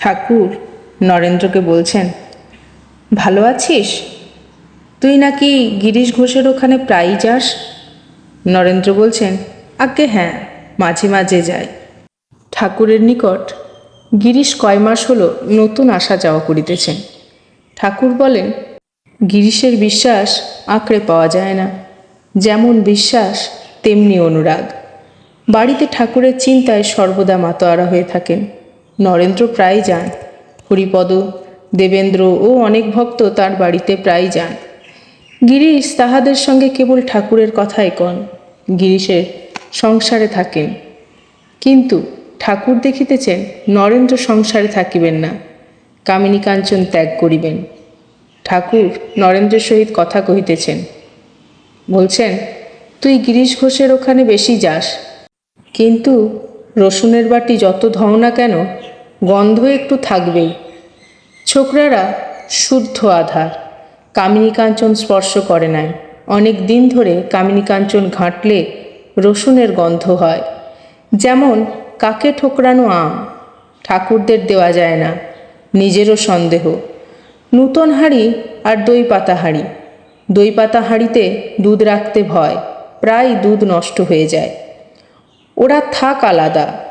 ঠাকুর, নরেন্দ্রকে বলছেন, ভালো আছিস? তুই নাকি গিরিশ ঘোষের ওখানে প্রায়ই যাস? নরেন্দ্র বলছেন আগে হ্যাঁ মাঝে মাঝে যাই। ঠাকুরের নিকট গিরিশ কয় মাস হলো নতুন আসা যাওয়া করিতেছেন। ঠাকুর বলেন, গিরিশের বিশ্বাস আঁকড়ে পাওয়া যায় না। যেমন বিশ্বাস, তেমনি অনুরাগ। বাড়িতে ঠাকুরের চিন্তায় সর্বদা মাতোয়ারা হয়ে থাকেন। নরেন্দ্র প্রায় যান। হরিপদ, দেবেন্দ্র ও অনেক ভক্ত তার বাড়িতে প্রায় যান। গিরিশ তাহাদের সঙ্গে কেবল ঠাকুরের কথাই কন। গিরিশের সংসারে থাকেন। কিন্তু ঠাকুর দেখিতেছেন নরেন্দ্র সংসারে থাকিবেন না। কামিনী কাঞ্চন ত্যাগ করিবেন। ঠাকুর নরেন্দ্রের সহিত কথা কহিতেছেন। বলছেন, তুই গিরিশ ঘোষের ওখানে বেশি যাস। কিন্তু রসুনের বাটি যত ধও না কেন গন্ধ একটু থাকবেই। ছোকরারা শুদ্ধ আধার। কামিনী কাঞ্চন স্পর্শ করে নাই। অনেক দিন ধরে কামিনী কাঞ্চন ঘাঁটলে রসুনের গন্ধ হয়। যেমন, কাকে ঠোকরানো আম? ঠাকুরদের দেওয়া যায় না। নিজেরও সন্দেহ। নূতন হাঁড়ি আর দই পাতা হাঁড়ি। দই পাতা হাঁড়িতে দুধ রাখতে ভয়। প্রায় দুধ নষ্ট হয়ে যায়। ওরা থাক আলাদা।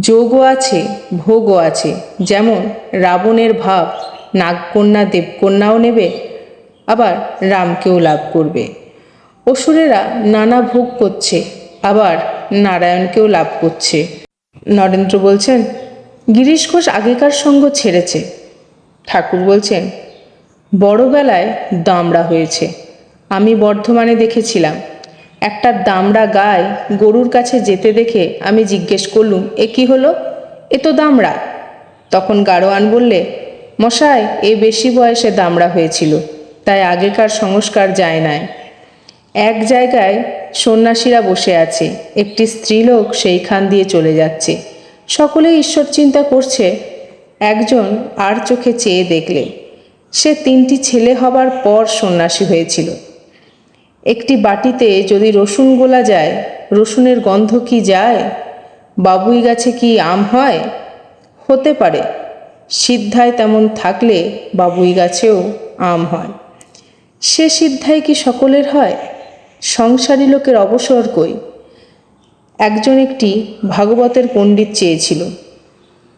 যোগও আছে, ভোগও আছে। যেমন রাবণের ভাব, নাগকন্যা দেবকন্যাও নেবে, আবার রামকেও লাভ করবে। অসুরেরা নানা ভোগ করছে, আবার নারায়ণকেও লাভ করছে। নরেন্দ্র বলছেন, গিরিশ ঘোষ আগেকার সঙ্গ ছেড়েছে। ঠাকুর বলছেন, বড়বেলায় দামড়া হয়েছে। আমি বর্ধমানে দেখেছিলাম। একটা দামড়া গায়ে গরুর কাছে যেতে দেখে আমি জিজ্ঞেস করলুম, এ কি হলো? এ তো দামড়া। তখন গাড়োয়ান বললে, মশাই, এ বেশি বয়সে দামড়া হয়েছিল, তাই আগেকার সংস্কার যায় নাই। এক জায়গায় সন্ন্যাসীরা বসে আছে, একটি স্ত্রীলোক সেইখান দিয়ে চলে যাচ্ছে। সকলে ঈশ্বর চিন্তা করছে, একজন আর চোখে চেয়ে দেখলে। সে তিনটি ছেলে হবার পর সন্ন্যাসী হয়েছিল। একটি বাটিতে যদি রসুন গোলা যায়, রসুনের গন্ধ কি যায়? বাবুই গাছে কি আম হয়? হতে পারে। সিদ্ধায় তেমন থাকলে বাবুই গাছেও আম হয়। সে সিদ্ধায় কি সকলের হয়? সংসারী লোকের অবসর কই? একজন একটি ভাগবতের পণ্ডিত চেয়েছিল।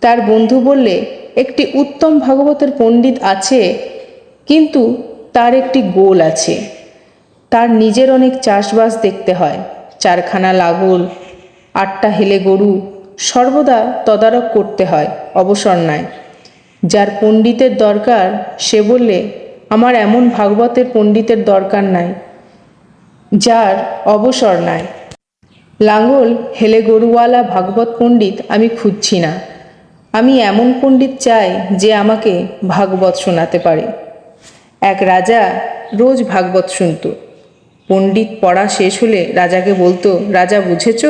তার বন্ধু বললে, একটি উত্তম ভাগবতের পণ্ডিত আছে, কিন্তু তার একটি গোল আছে। তার নিজের অনেক চাষবাস দেখতে হয়। চারখানা লাগল আটটা হেলে গরু সর্বদা তদারক করতে হয় অবসর নাই যার পণ্ডিতের দরকার, সে বললে, আমার এমন ভাগবতের পণ্ডিতের দরকার নাই, যার অবসর নাই লাঙ্গল হেলে গরুওয়ালা ভাগবত পণ্ডিত আমি খুঁজছি না। আমি এমন পণ্ডিত চাই যে আমাকে ভাগবত শোনাতে পারে। এক রাজা রোজ ভাগবত শুনত। পণ্ডিত পড়া শেষ হলে রাজাকে বলতো, রাজা, বুঝেছ?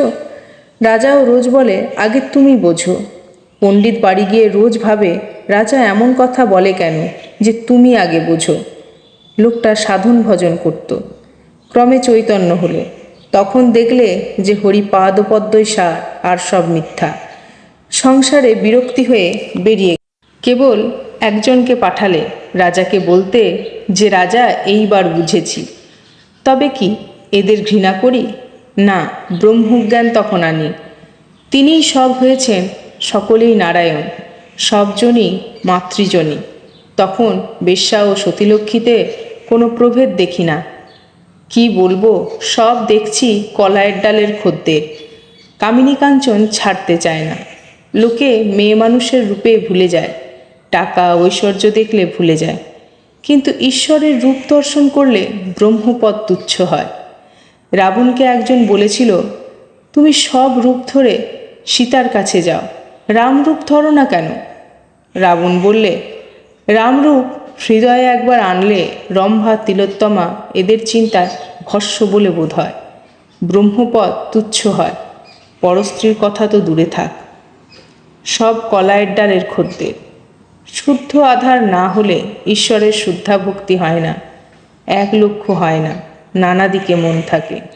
রাজাও রোজ বলে, আগে তুমি বোঝো। পণ্ডিত বাড়ি গিয়ে রোজ ভাবে, রাজা এমন কথা বলে কেন যে তুমি আগে বোঝো? লোকটা সাধন ভজন করত। ক্রমে চৈতন্য হলো। তখন দেখলে যে হরি পাদপদ্মই সার আর সব মিথ্যা। সংসারে বিরক্তি হয়ে বেরিয়ে কেবল একজনকে পাঠালে, রাজাকে বলতে, যে রাজা এইবার বুঝেছি। তবে কি, এদের ঘৃণা করি? না, ব্রহ্মজ্ঞান তখন আনি। তিনিই সব হয়েছেন সকলেই নারায়ণ, সবজনই মাতৃজনী তখন বেশ্যা ও সতীলক্ষ্মীতে কোনো প্রভেদ দেখি না। কি বলব, সব দেখছি কলায়ের ডালের খদ্দের কামিনী কাঞ্চন ছাড়তে চায় না। লোকে মেয়ে মানুষের রূপে ভুলে যায়, টাকা ঐশ্বর্য দেখলে ভুলে যায়। কিন্তু ঈশ্বরের রূপ দর্শন করলে ব্রহ্মপদ তুচ্ছ হয়। রাবণকে একজন বলেছিল, তুমি সব রূপ ধরে সীতার কাছে যাও। রামরূপ ধরো না কেন? রাবণ বললে, রামরূপ হৃদয়ে একবার আনলে রম্ভা, তিলোত্তমা এদের চিন্তায় ভস্য বলে বোধ হয়। ব্রহ্মপদ তুচ্ছ হয়। পরস্ত্রীর কথা তো দূরে থাক। সব কলায়ের ডালের খদ্দের। শুদ্ধ আধার না হলে ঈশ্বরের শুদ্ধা ভক্তি হয় না। এক লক্ষ্য হয় না। নানা দিকে মন থাকে।